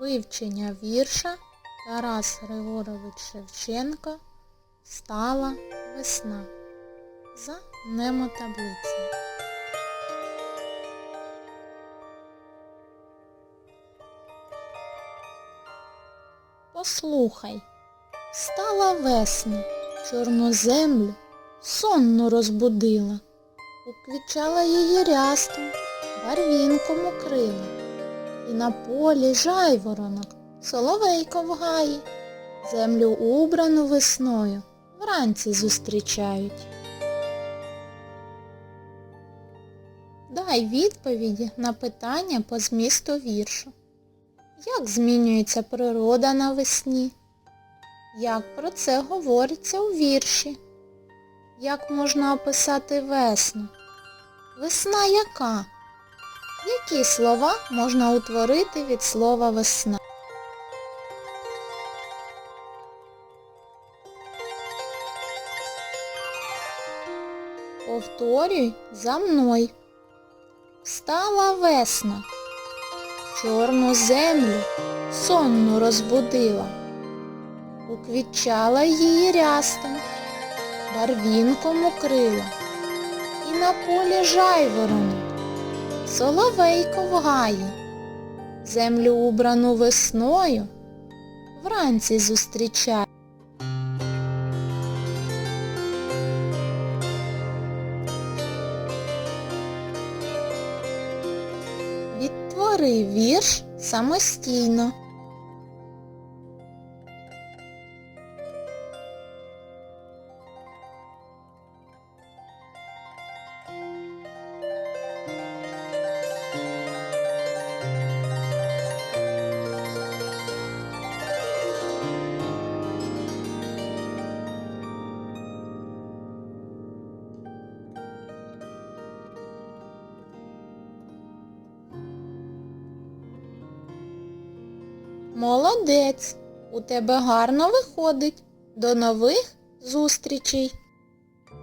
Вивчення вірша Тарас Григорович Шевченко Стала весна. За немотаблицею. Послухай, стала весна, чорну землю сонно розбудила, уквічала її рястом, барвінком укрила. І на полі жайворонок, соловейко в гаї, землю убрану весною вранці зустрічають. Дай відповіді на питання по змісту віршу. Як змінюється природа навесні? Як про це говориться у вірші? Як можна описати весну? Весна яка? Які слова можна утворити від слова весна? Повторюй за мною. Стала весна, чорну землю сонну розбудила, уквітчала її рястом, барвінком укрила, і на полі жайворонок, соловейко в гаї, землю убрану весною вранці зустрічає. Відтвори вірш самостійно. Молодець! У тебе гарно виходить. До нових зустрічей!